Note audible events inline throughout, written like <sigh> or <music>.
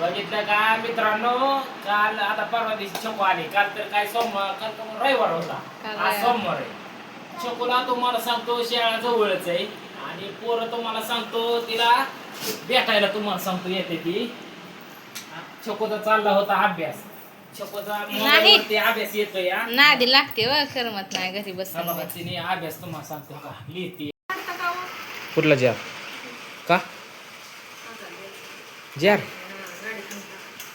बघितलं का मित्रांनो? काल आता परवा दिवशी छकू आले. काल तर काय सोमवार काल का रविवार होता. आज. सोमवार आहे. छकूला तुम्हाला सांगतो शाळा जवळच आहे. आणि पोरं तुम्हाला सांगतो तिला भेटायला तुम्हाला सांगतो येते ती. छकूचा चालला होता अभ्यास. छकूचा मोबाईलवरती अभ्यास येतो या नादी लागते व करमत नाही घरी तिने अभ्यास तुम्हाला सांगतो का लिहिते. हो? कुठला जार? का? जार?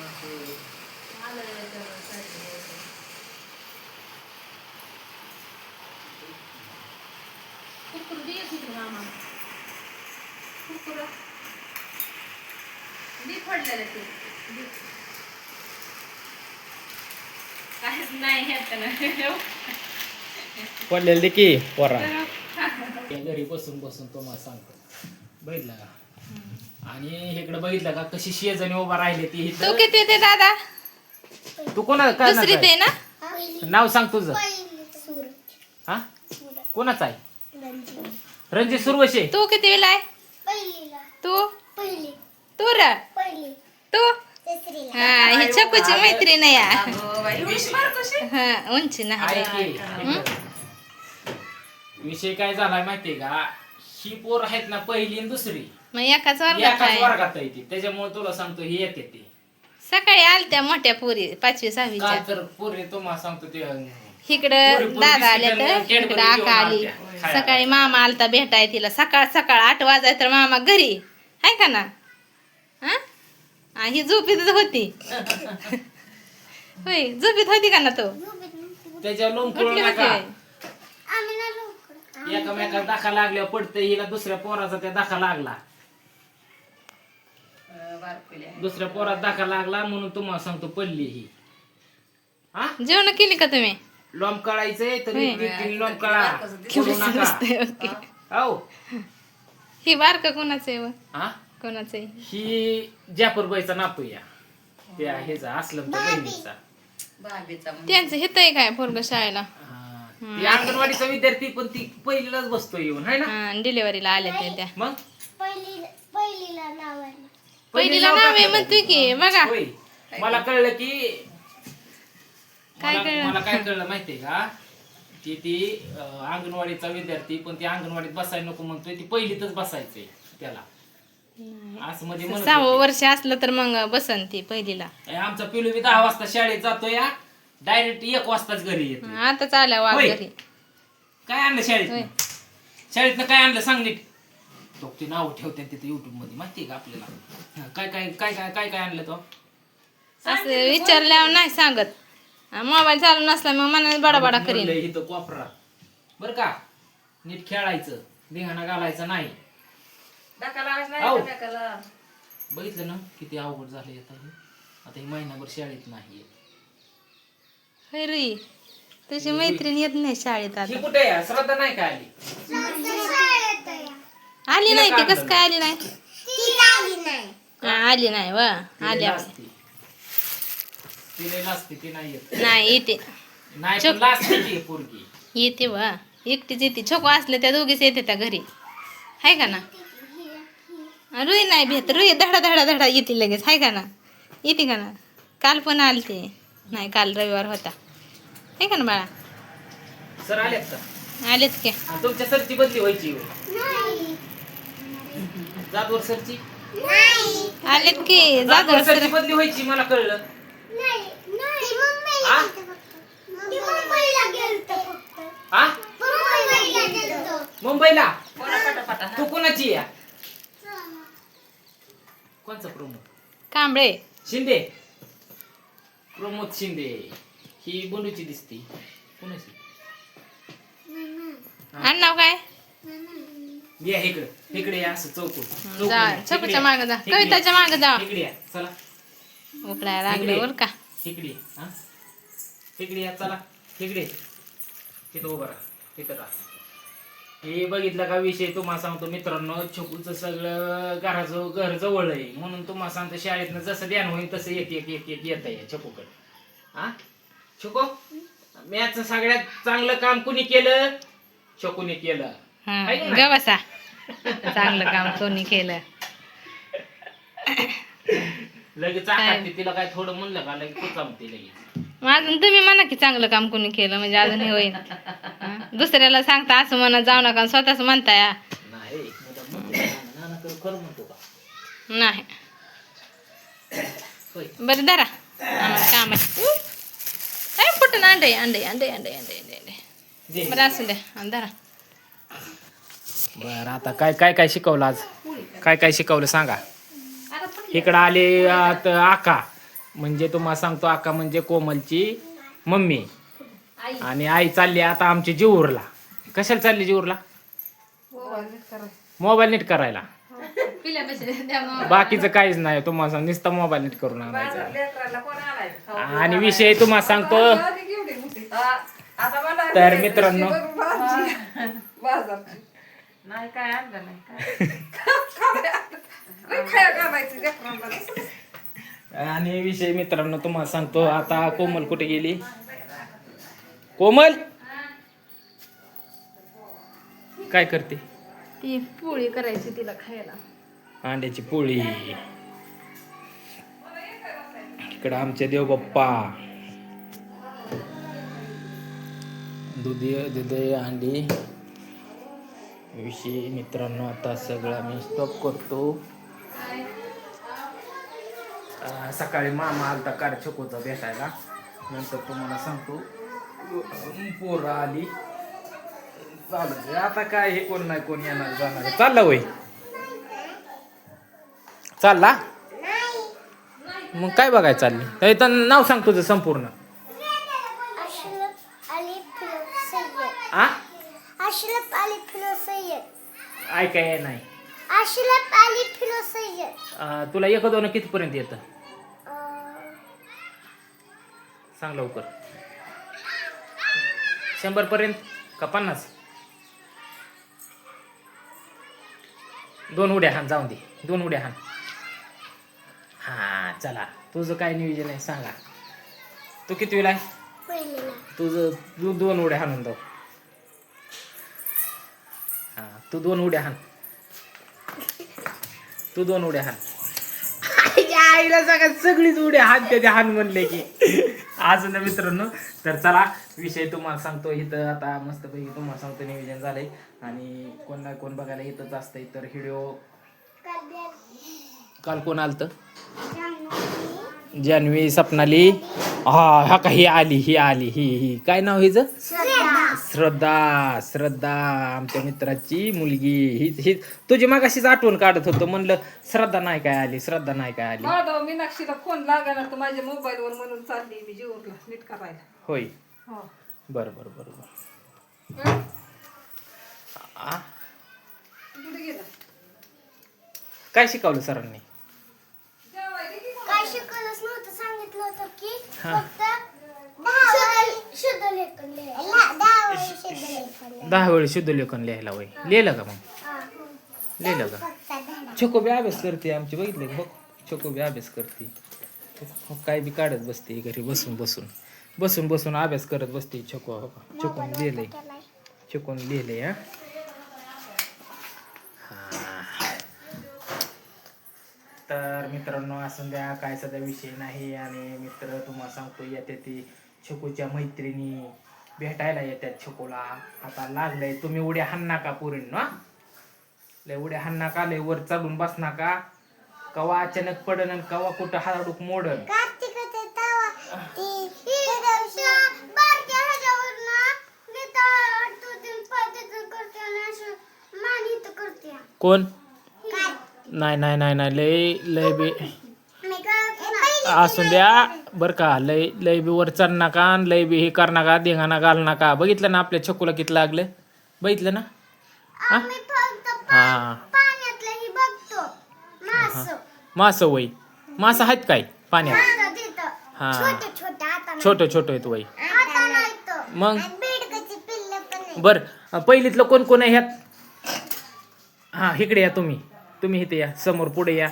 पाण्याचा कुठे आहे काहीच नाही ह्यात पडलेली की पोरा घरी बसून बसून तुम्हाला सांगतो. बघितलं का? आणि इकडे बघितलं का कशी शेजारी उभा राहिले ती तू इथं किती ते दादा? तू कोणा काय दुसरी ते ना? नाव सांग तुझं. हा? कोणाचं आहे? रणजित सुरवशे. तू किती आहे? पहिलीला तू? पहिली तू र? पहिली तू? तिसरीला हा ही छकूची मैत्रीण आहे या. हा उंची नाही आहे की इकडं. विषय काय झालाय माहितीये का? ही पोर आहेत ना पहिली आणि दुसरी. मग एकाच वर्गात एकाच आहे. वर्गात आहे ती. त्याच्यामुळे तुला सांगतो ही येते ती. सकाळी आलत्या मोठ्या पुरी पाचवी सहावीच्या. तर पोरी तुम्हाला सांगतो ते इकडं पुरी- पुरी दादा आल्या बिस्किटं तर इकडं आका घेऊन आली. आलत्या. सकाळी मामा आलता भेटाय तिला. सकाळ सकाळ आठ वाजाय तर मामा घरी. आहे का ना? हा? आ, ही झोपीतच होती. <laughs> होय झोपीत होती का ना तो? कुठली होती? आम्ही ना एकामेकाला दाखा लागल्यावर पडतं हिला दुसऱ्या पोराचा त्या दाखा लागला. दुसऱ्या पोरात दाखा लागला म्हणून तुम्हाला सांगतो पडली ही. हा? जेवण केली का तुम्ही? लोंब काढायचंय तर होय. तीन तीन लोंब काढा करू नका. ओके. हो? ही. बारक कोणाचं आहे व? हा? कोणाचं आहे? ही जाफरबाईचा नातू या. त्या ह्याचा असलम बहिणीचा. त्यांचं हेत आहे काय पोरग शाळेला. ती अंगणवाडीचा विद्यार्थी पण ती पहिलीलाच बसतो येऊन है ना? हा डिलेवरीला आल्या त्या त्या. मग? पहिली पहिलीला नाव आहे पहिलीला नाव आहे म्हणतोय की बघा. होय. मला कळलं की काय मला कळलं? मला काय कळलं माहितीये का? की ती अं, अंगणवाडीचा विद्यार्थी पण ती अंगणवाडीत बसायला नको म्हणतोय. ती पहिलीतच बसायचंय त्याला. असं मध्ये म्हणत सहावं होती. वर्ष असलं तर मग बसन ती पहिलीला. ए, आमचा पिलू बी दहा वाजता शाळेत जातो या डायरेक्ट एक वाजताच घरी येतो आता चाल्या वाघ होय. घरी. काय आणलं शाळेत होय. शाळेतनं काय आणलं सांग नीट. तो ते नाव ठेवते तिथे युट्यूबमध्ये माहितीये का आपल्याला? हा, काय काय काय काय काय काय आणलं तो? असं विचारल्यावर नाही सांगत. मोबाईल चालू नसला मग मनाने बडा बडा करीन. इथं कोपरा. बर का? नीट खेळायचं. धिंगाणा घालायचं नाही. बघितलं ना किती अवघड झालं आता हे. आता ही महिनाभर शाळेत नाही येत. होय रे तुझी मैत्रीण येत नाही शाळेत ही आता कुठे आहे? श्रद्धा नाही का आली. आली नाही ती. कस काय आली नाही? आली नाही. हा, आली वा. तिने आली लाजती. तिने लाजती ती नाही येत. नाही येते. नाही पण लाजते ती पोरगी. येते वा. एकटीच येते. छोको असले त्या दोघीच येते त्या घरी. हाय का ना? रुई नाही भेट. रुई धडा धडा धडा येते लगेच. हाय का ना? येते का ना? काल पण आलते. नाही काल रविवार होता. हाय का ना बाळा? सर आलेत का? आलेत की. आणि तुमच्या सरची बदली व्हायची. हो. नाही. जातवर सरची. नाही. आलेत की जातवर जाधव सरची बदली व्हायची मला कळलं. नाही नाही. मुंबईला आ? गेलतो फक्त. ती मुंबईला गेलतो फक्त. हा मुंबईला गेलतो. मुंबईला? तू कोणाची या? कोणचा प्रमुख कांबळे. शिंदे. प्रमोद शिंदे. ही बंडूची दिसते. कोणाची? काय? या इकडे. इकडे या असं चौकून. चौकून जा या. इकडे छकूच्या या. मागे जा. इकडे या. कविताच्या मागे जा. इकडे या. चला. उकडायला लागलं बरं का? इकडे ये, हा? इकडे या चला. इकडे. तिथं उभं राहा. तिथं राहा. हे बघितलं का विषय? तुम्हाला सांगतो मित्रांनो छोकूचं सगळं घराचं घर जवळ आहे. म्हणून तुम्हाला सांगतो शाळेतनं जसं ध्यान होईल तसं एक एक एक एक येत आहे छकूकडे. हा? छोको मॅच सगळ्यात चांगलं काम कुणी केलं? छोकूने केलं. हं, नाही? ग बसा. चांगलं काम कोणी केलं? लगेच तिला काय थोडं म्हणलं का? लगेच कुचामते लगेच. मग अजून तुम्ही म्हणा की चांगलं काम कोणी केलं म्हणजे अजून हे होईल हं? दुसऱ्याला सांगता असं म्हणत जाऊ नका स्वतःच म्हणताय नाही मुद्दाम म्हणतो का? नाना कर खरं म्हणतो का? नाही. होय. बरं धरा. आम्हाला काम आहे. काय फुटून अंडे अंडे अंडे अंडे अंडे अंडे बरं असू द्या बरं आता काय काय काय शिकवलं आज काय काय शिकवलं सांगा इकडं आले आका म्हणजे तुम्हाला सांगतो आका म्हणजे कोमलची मम्मी आणि आई चालली आता आमची जीवरला कशाला चालली जीवरला मोबाईल नीट करायला बाकीचं काहीच नाही तुम्हाला सांग नुसता मोबाईल नीट करून आणायचं आणि विषय तुम्हाला सांगतो तर मित्रांनो. नाही काय आणलं नाही काय? आणि विषय मित्रांनो तुम्हाला सांगतो आता कोमल कुठे गेली? कोमल? काय करते? ती पोळी करायची तिला खायला. अंड्याची पोळी. इकडं आमचे देवबाप्पा. दुधी दुधे अंडी विषय मित्रांनो आता सगळं मी स्टॉप करतो. सकाळी मामा आलता कार छोकोचा भेटायला. नंतर तुम्हाला सांगतो पोरं आली. चालू आता काय हे कोण नाही कोण येणार जाणार चाललं वय चालला? मग काय बघाय चालली? तर नाव सांग तुझं संपूर्ण. सय्यद आ अशरफ अली फिरोज सय्यद ऐकाय नाही. अशरफ अली फिरोज सय्यद अं, तुला एक दोन कितीपर्यंत येतं? सांग लवकर. शंभर पर्यंत का पन्नास? दोन उड्या हान जाऊन दे. दोन उड्या हान. हा चला. तुझं काय नियोजन आहे सांगा. तू किती वेळा आहे तुझं तू दोन उड्या हाणून जाऊ. हा तू दोन उड्या हाण. तू दोन उड्या आईच्या आईला सगळ्यात सगळीच उड्या हात त्याच्या हान म्हणले की. आज ना मित्रांनो तर चला विषय तुम्हाला सांगतो इथं आता मस्तपैकी तुम्हाला सांगतो नियोजन झालंय. आणि कोण ना कोण बघायला येतच असतंय तर व्हिडिओ काल कोण आलतं? जान्हवी सपनाली. हा हा का ही आली ही आली ही ही. काय नाव हिचं? श्रद्धा श्रद्धा आमच्या मित्राची मुलगी. ही ही तुझी मागाशीच आठवण काढत होतो. म्हणलं श्रद्धा नाही काय आली श्रद्धा नाही काय आली. माधव मीनाक्षीला फोन लागायला तर माझ्या मोबाईलवर म्हणून चालली मी जीवरला नीट करायला. होय. हो. बरं बरं बरं बरं. आ, कुठे गेला? काय शिकवलं सरांनी काय शिकवलंच नव्हतं सांगितलं होतं की हा. फक्त दहा वेळी शुद्ध लेखन दहा वेळी वेळ शुद्ध लेखन लिहायला वय. लिहिलं का मग? लिहिलं का? छोकोबी अभ्यास करते आमची बघितले बघ छोकोबी अभ्यास करते. काय बी काढत बसते घरी बसून बसून. बसून बसून अभ्यास करत बसते छोको हो छोकून लिहिलंय. छोकून लिहिलंय हा. तर मित्रांनो असं द्या काय सध्या विषय नाही आणि मित्र तुम्हाला सांगतो येते ती छकूच्या मैत्रिणी भेटायला येतात छकूला. आता लागलंय तुम्ही उड्या हाण नका पुरीन ना लय उड्या हाण नका लय वर चालून बस नका. कवा अचानक पडन आणि कवा कुठं हाडूक मोडन. कोण? नाही नाही नाही नाही. लय लय बी असून द्या. बर का लय लय बी वर चढ नका आणि लय बी हे कर नका धिंगाणा घाल नका. बघितलं ना आपल्या छकूला किती लागलं? बघितलं ना? हा? पाण्यातलंही बघतो. मास. वय मास आहेत काय पाण्यात? हा. छोटे छोटे आहेत वय मग? बर. पहिलीतलं कोण कोण आहे ह्यात? हा इकडे या तुम्ही. तुम्ही इथे या समोर पुढे या.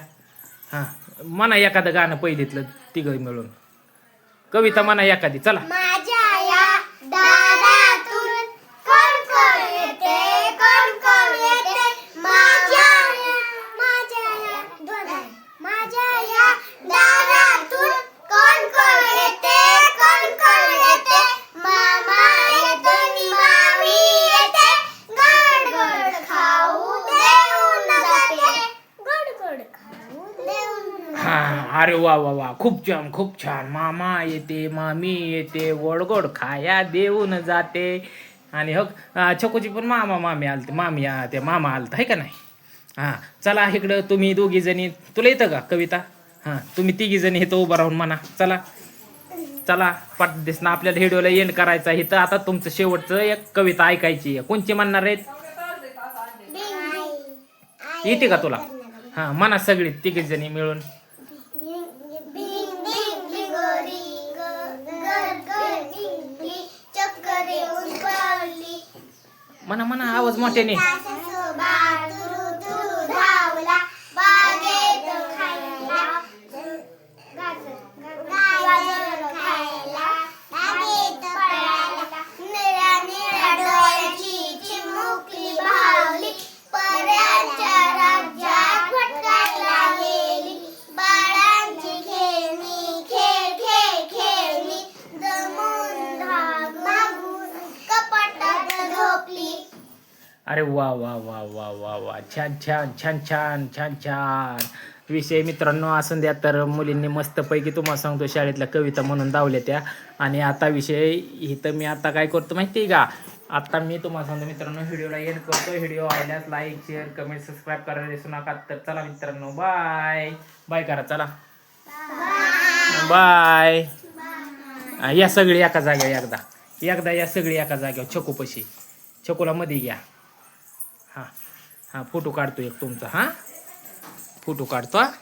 हा म्हणा एखादं गाणं पहिलीतलं तिघं मिळून. कविता म्हणा एखादी चला माझ्या या दारातून कोण कोण येते कोण कोण येते माझ्या माझ्या या दोन आहे. माझ्या या दारातून कोण कोण येते कोण कोण येते मामा येतो नि मामी येते गोड गोड खाऊ देऊन जाते गोड गोड खाऊ देऊन हा अरे वा वा वा. खूप छान खूप छान. मामा येते मामी येते गोड गोड खाया देऊन जाते. आणि हो छकोची पण मामा मामी आलते मामी ते मामा आलत आहे का नाही? हां चला इकडं तुम्ही दोघी जणी तुला येतं का कविता? हां तुम्ही तिघी जणी इथं उभं राहून म्हणा. चला चला पाठ दिसणं आपल्याला व्हिडिओला एंड करायचा आहे. तर आता तुमचं शेवटचं एक कविता ऐकायची आहे. कोणची म्हणणार आहेत? येते का तुला? हां म्हणा सगळी तिघी जणी मिळून. म्हणा म्हणा आवाज मोठ्याने अरे वा वा वा वा वा वा. छान छान छान छान छान छान. विषय मित्रांनो असून द्या तर मुलींनी मस्तपैकी तुम्हाला सांगतो शाळेतल्या कविता म्हणून दावल्या त्या. आणि आता विषय इथं मी आता काय करतो माहिती आहे का? आता मी तुम्हाला सांगतो मित्रांनो व्हिडिओला एड करतो. व्हिडिओ आवडल्यास लाईक शेअर कमेंट सबस्क्राईब करायला दिसू नका. तर चला मित्रांनो बाय बाय करा चला. बाय या सगळी एका जागेवर एकदा. एकदा या सगळी एका जागेवर. छकूपशी छकूला मध्ये घ्या. हां फोटो काढतो एक तुमचा हां फोटो काढतो हा.